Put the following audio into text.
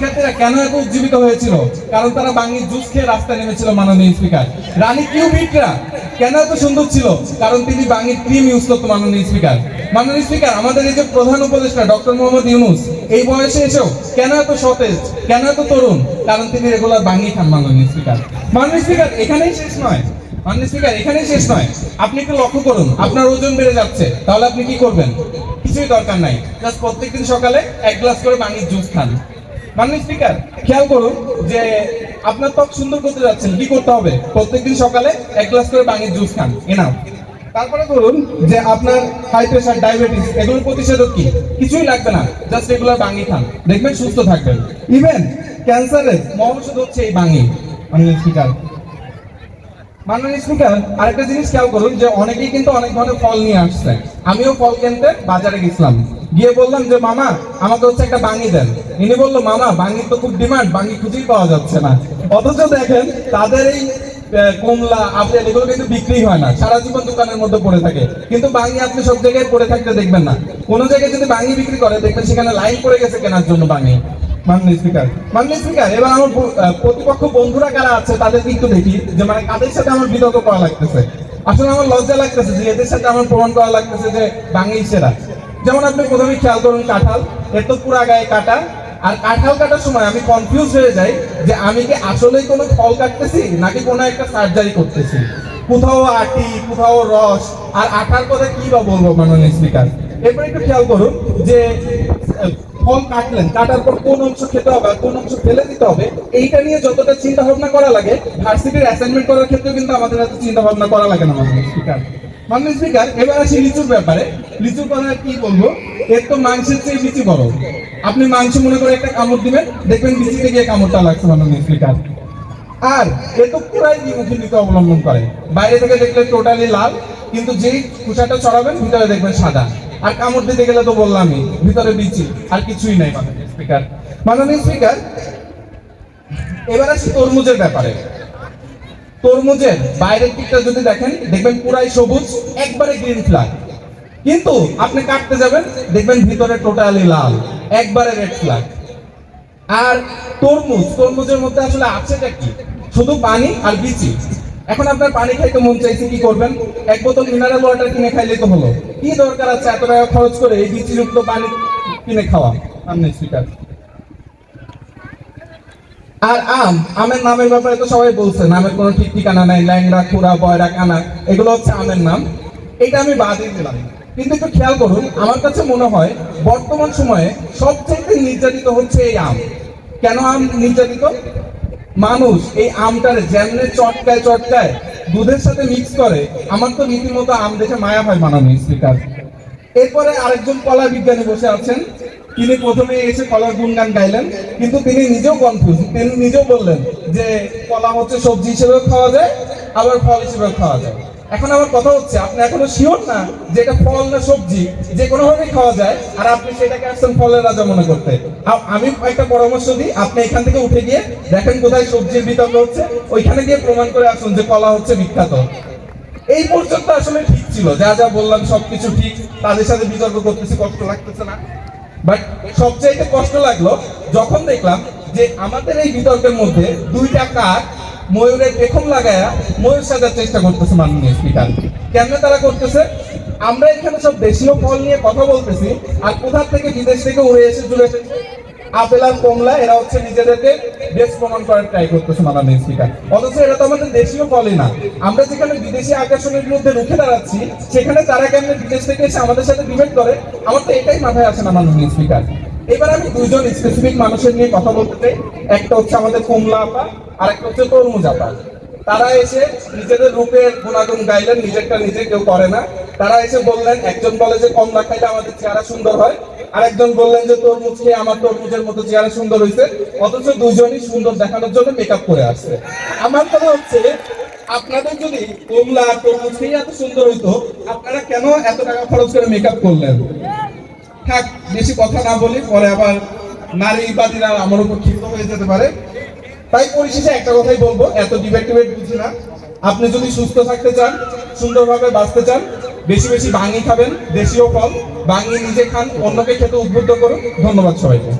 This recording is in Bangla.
শিক্ষার্থীরা কেন এত উজ্জীবিত হয়েছিল? কারণ তারা বাঙির জুস খেয়ে রাস্তায় নেমেছিল মাননীয় স্পিকার। রানী কিউবিটরা কেন এত সুন্দর ছিল? কারণ তিনি বাঙির ক্রিম ইউজ করতো মাননীয় স্পিকার। মাননীয় স্পিকার, আমাদের এই যে প্রধান উপদেষ্টা ডক্টর মোহাম্মদ ইউনুস, এই বয়সে এসেও কেন এত সতেজ, কেন এত তরুণ? কারণ তিনি রেগুলার বাঙি খান মাননীয় স্পিকার। মাননীয় স্পিকার, এখানেই শেষ নয়। মাননীয় স্পিকার, এখানেই শেষ নয়। আপনি একটু লক্ষ্য করুন, আপনার ওজন বেড়ে যাচ্ছে। তাহলে আপনি কি করবেন? কিছুই দরকার নাই। জাস্ট প্রত্যেকদিন সকালে এক গ্লাস করে বাঙির জুস খান। মাননীয় স্পিকার, খেয়াল করুন যে আপনার ত্বক সুন্দর করতে যাচ্ছেন, কি করতে হবে? প্রত্যেকদিন সকালে এক গ্লাস করে বাঙির জুস খান এনাও তারপরে ধরুন যে আপনার হাই প্রেশার ডায়াবেটিস এগুলোর প্রতিষেধক কি? কিছুই লাগবে না জাস্ট এগুলো বাঙি খান। দেখবেন সুস্থ থাকবেন। ইভেন ক্যান্সারের মহৌষধ হচ্ছে এই বাঙি, মাননীয় স্পিকার। মাননীয় স্পিকার, আরেকটা জিনিস খেয়াল করুন যে অনেকেই কিন্তু অনেক ধরনের ফল নিয়ে আসছে। আমিও ফল কিনতে বাজারে গেছিলাম। গিয়ে বললাম যে, মামা, আমাকে হচ্ছে একটা বাঙি দেন। ইনি বলল, মামা, বাঙির তো খুব ডিমান্ড, বাঙি খুঁজেই পাওয়া যাচ্ছে না। অথচ দেখেন, তাদের এই কমলা, আপেল, এগুলো কিন্তু বিক্রি হয় না, সারা জীবন দোকানের মধ্যে পড়ে থাকে। কিন্তু বাঙি আপনি সব জায়গায় পড়ে থাকতে দেখবেন না। কোনো জায়গায় যদি বাঙি বিক্রি করে, দেখবেন সেখানে লাইন পড়ে গেছে কেনার জন্য বাঙি। মাননীয় স্পিকার মাননীয় স্পিকার, এবার আমার প্রতিপক্ষ বন্ধুরা কারা আছে তাদেরকে একটু দেখি যে মানে কাদের সাথে আমার বিতর্ক করা লাগতেছে। আসলে আমার লজ্জা লাগতেছে যে, এদের সাথে আমার প্রমাণ করা লাগতেছে যে বাঙি সেরা। যেমন আপনি প্রথমে খেয়াল করুন কাঁঠাল, এর তো পুরা গায়ে কাটা আর কাঁঠাল কাটার সময় আমি কনফিউজ হয়ে যাই যে আমি কি আসলেই কোনো ফল কাটতেছি নাকি কোনো একটা সার্জারি করতেছি। কোথাও আটি, কোথাও রস, আর আঠার কথা কি বা বলব মাননীয় স্পিকার এরপর একটু খেয়াল করুন যে, ফল কাটলেন, কাটার পর কোন অংশ খেতে হবে আর কোন অংশ ফেলে দিতে হবে, এইটা নিয়ে যতটা চিন্তা ভাবনা করা লাগে, ভার্সিটির অ্যাসাইনমেন্ট করার ক্ষেত্রে কিন্তু আমাদের এত চিন্তা ভাবনা করা লাগে না মাননীয় স্পিকার মাননীয় স্পিকার এবার আসি লিচুর ব্যাপারে। লিচুর কথা কি বলব? এর তো মাংসের চেয়ে বিচি বড়। আপনি মাংস মনে করে একটা কামড় দিবেন, দেখবেন বিচিতে গিয়ে কামড়টা লাগছে মাননীয় স্পিকার আর এ তো পুরাই দ্বিমুখী নীতি অবলম্বন করে। বাইরে থেকে দেখলে টোটালি লাল, কিন্তু যেই কুসাটা চড়াবেন ভিতরে দেখবেন সাদা। আর কামড় দিতে গেলে তো বললামই, ভিতরে বিচি, আর কিছুই নাই মাননীয় স্পিকার মাননীয় স্পিকার এবার আসি তরমুজের ব্যাপারে। তরমুজের বাইরের দিকটা যদি দেখেন, দেখবেন পুরাই সবুজ, একবারে গ্রিন ফ্ল্যাগ কিন্তু আপনি কাটতে যাবেন, দেখবেন ভিতরে টোটালি লাল, একবারে রেড ফ্ল্যাগ আর তরমুজ, তরমুজের মধ্যে আসলে আছেটা কি? শুধু পানি আর বিচি। এখন আপনার পানি খাইতে মন চাইছে, কি করবেন? এক বোতল মিনারেল ওয়াটার কিনে খাইলে তো হলো। কি দরকার আছে? এত টাকা খরচ করে এই বিচিযুক্ত পানি কিনে খাওয়া? আপনি স্পিকার আর আম, আমের নামের ব্যাপারে তো সবাই বলছে, নামের কোনো ঠিক ঠিকানা নাই, ল্যাংড়া খুরা বয়রা, কানা, এগুলো হচ্ছে আমের নাম। এটা আমি বাদই দিলাম। কিন্তু একটু খেয়াল করুন, আমার কাছে মনে হয় বর্তমান সময়ে সবচেয়ে নির্যাতিত হচ্ছে এই আম। কেন আম নির্যাতিত? মানুষ এই আমটার যেমনে চটকায় চটকায় দুধের সাথে মিক্স করে, আমার তো রীতিমতো আম দেখে মায়া হয় মানানো স্পিকার এরপরে আরেকজন কলা বিজ্ঞানী বসে আছেন তিনি প্রথমে এসে কলার গুণগান গাইলেন, কিন্তু তিনি নিজেও কনফিউজ তিনি নিজেও বললেন যে কলা হচ্ছে সবজি হিসেবেও খাওয়া যায়, আবার ফল হিসেবেও খাওয়া যায়। এখন আমার কথা হচ্ছে, আপনি এখনও শিওর না যে এটা ফল না সবজি? যে কোনো ভাবেই খাওয়া যায়, আর আপনি সেটাকে আসছেন ফলের রাজা মনে করতে। আমি একটা পরামর্শ দিই, আপনি এখান থেকে উঠে গিয়ে দেখেন কোথায় সবজির বিতর্ক হচ্ছে, ওইখানে গিয়ে প্রমাণ করে আসুন যে কলা হচ্ছে বিখ্যাত। এই পর্যন্ত আসলে ঠিক ছিল, যা যা বললাম সবকিছু ঠিক, তাদের সাথে বিতর্ক করতেছি, কষ্ট লাগতেছে না। বাট সবচাইতে কষ্ট লাগল যখন দেখলাম যে আমাদের এই বিতর্কের মধ্যে দুইটা কাক ময়ূরের পেখম লাগায়া ময়ূর সাজার চেষ্টা করতেছে মাননীয় স্পিকার। কেন তারা করতেছে? আমরা এখানে সব দেশীয় ফল নিয়ে কথা বলতেছি আর কোথা থেকে বিদেশ থেকে উড়ে এসে চলে এসেছে? আপেল আর কমলা এরা হচ্ছে নিজেদেরকে বেশ প্রমাণ করার ট্রাই করতেছে মাননীয় স্পিকার অথচ এরা তো আমাদের দেশীয় ফলে না। আমরা যেখানে বিদেশি আকর্ষণের বিরুদ্ধে রুখে দাঁড়াচ্ছি, সেখানে তারা কেমন বিদেশ থেকে এসে আমাদের সাথে ডিবেট করে, আমার তো এটাই মাথায় আসে না মাননীয় স্পিকার এবার আমি দুজন স্পেসিফিক মানুষের নিয়ে কথা বলতে চাই। একটা হচ্ছে আমাদের কমলা আপা আর একটা হচ্ছে তরমুজ আপা। তারা এসে নিজেদের রূপের গুণাগুণ গাইলেন, নিজেরটা নিজে কেউ করে না। তারা এসে বললেন, একজন বলে যে কমলা খাইলে আমাদের চেহারা সুন্দর হয়। আরেকজন বললেন যে তরমুজ খেয়ে আমার তরমুজের মতো চেহারা সুন্দর হয়েছে অথচ দুজনই সুন্দর দেখানোর জন্য মেকআপ করে আসছে। আমার কথা হচ্ছে, আপনাদের যদি কমলা তরমুজ খেয়ে এত সুন্দর হইতো, আপনারা কেন এত টাকা খরচ করে মেকআপ করলেন? থাক, বেশি কথা না বলি, পরে আবার নারীবাদীরা আমার উপর ক্ষিপ্ত হয়ে যেতে পারে। তাই পরিশেষে একটা কথাই বলব, এত ডিবেট টিবেট বুঝি না। আপনি যদি সুস্থ থাকতে চান, সুন্দরভাবে বাঁচতে চান, বেশি বেশি বাঙি খাবেন, দেশীয় ফল বাঙি নিজে খান, অন্যকে খেতে উদ্বুদ্ধ করুন। ধন্যবাদ সবাইকে।